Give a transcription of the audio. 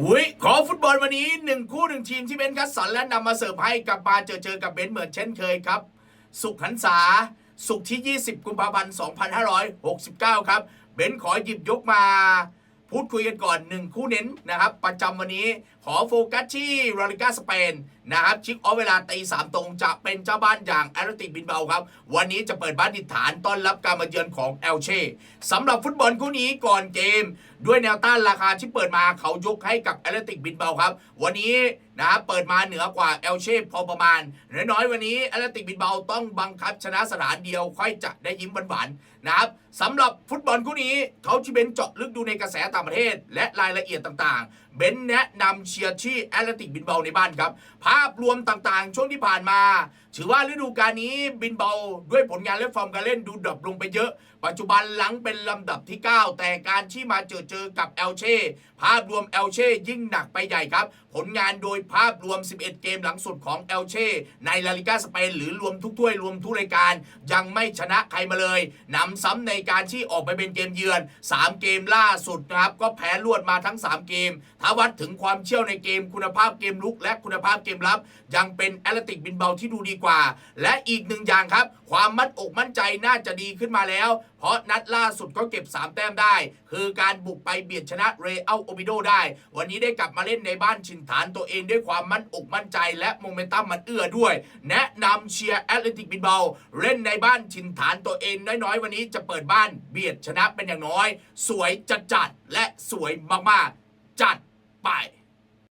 อุ้ยขอฟุตบอลวันนี้หนึ่งคู่หนึ่งทีมที่เบนคัสสันและนำมาเสิร์ฟให้กับมาเจอเจอกับเบนเหมือนเช่นเคยครับ สุขหันษาสุขที่ 20 กุมภาพันธ์ 2569 ครับ เบนขอหยิบยกมา พูดคุยกันก่อนหนึ่งคู่เน้นนะครับ ประจำวันนี้ขอโฟกัสที่ราลิก้าสเปนนะครับชิกออฟเวลาตีสามตรงจะเป็นเจ้าบ้านอย่างแอตเลติกบินเบาครับ วันนี้จะเปิดบ้านดิฐานต้อนรับการมาเยือนของเอลเช่สำหรับฟุตบอลคู่นี้ก่อนเกม ด้วยแนวต้านราคาที่เปิดมาเขายกให้กับแอตเลติกบินเบาครับ วันนี้นะครับเปิดมาเหนือกว่าเอลเช่พอประมาณน้อยๆวันนี้แอตเลติกบินเบาต้องบังคับชนะสถานเดียวค่อยจะได้ยิ้มหวานๆนะครับสำหรับฟุตบอลคู่นี้เขาที่เบนเจาะลึกดูในกระแสต่างประเทศ และรายละเอียดต่างๆ เบนแนะนำเชียร์ที่แอตเลติกบินเบาในบ้านครับ ภาพรวมต่างๆ ช่วงที่ผ่านมา ถือว่าฤดูกาลนี้บินเบาด้วยผลงานและฟอร์มการเล่นดูดรอปลงไปเยอะ ปัจจุบันหลังเป็นลำดับที่ 9 แต่การที่มาเจอเจอกับเอลเช่ภาพรวมเอลเช่ยิ่งหนักไปใหญ่ครับ ผลงานโดยภาพรวม 11 เกมหลังสุดของเอลเช่ในลาลิกาสเปนหรือรวมทุกถ้วยรวมทุกรายการ ยังไม่ชนะใครมาเลยนำซ้ำในการที่ออกไปเป็นเกมเยือน 3 เกมล่าสุดนะครับก็แพ้รวดมาทั้ง 3 เกม ถ้าวัดถึงความเชี่ยวในเกมคุณภาพเกมลุก และคุณภาพเกมรับ ยังเป็นแอตเลติกบินเบาที่ดูดีกว่า และอีกหนึ่งอย่างครับ ความมั่นอกมั่นใจน่าจะดีขึ้นมาแล้ว เพราะนัดล่าสุดก็เก็บ 3 แต้มได้ คือการบุกไปเบียดชนะเรอัลโอบิโดได้ วันนี้ได้กลับมาเล่นในบ้านชินฐานตัวเองด้วยความมั่นอกมั่นใจ และโมเมนตัมมันเอื้อด้วย แนะนำเชียร์แอตเลติกบินเบาเล่นในบ้านชินฐานตัวเองน้อยๆ วันนี้จะเปิดบ้านเบียดชนะเป็นอย่างน้อย สวยจัดจัดๆและสวยมากๆ จัดไป